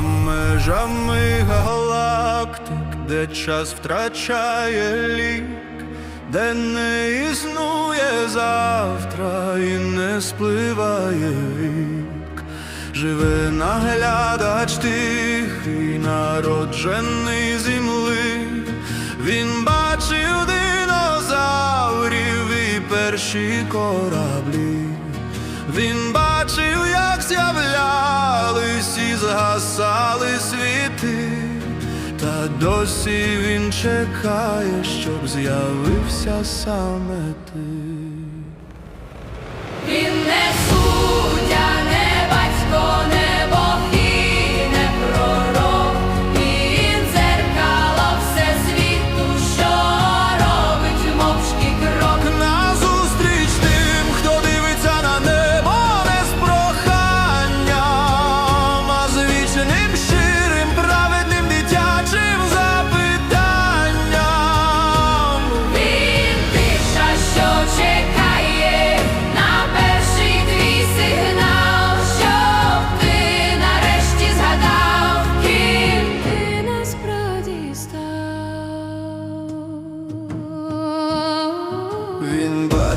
межами галактик, де час втрачає лік, де не існує завтра і не спливає вік, живе наглядач тихий, народжений земли, він бачив динозаврів і перші кораблі. Він бачив, як з'являлись і згасали світи, та досі він чекає, щоб з'явився саме ти.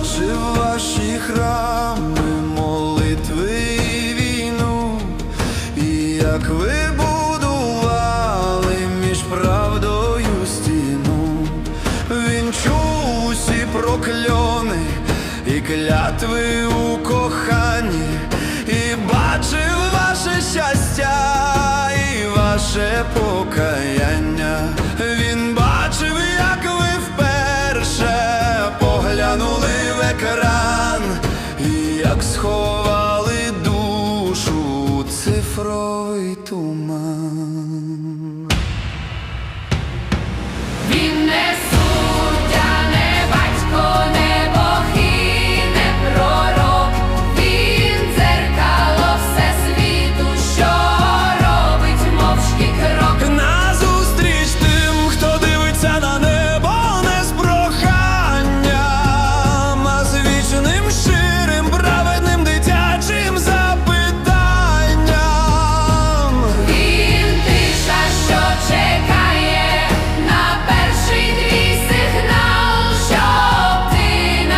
Бачив ваші храми, молитви війну, і як ви будували між правдою стіну, він чув прокльони і клятви у коханні, і бачив ваше щастя і ваше покаяння. в екран, як сховали душу, цифровий туман.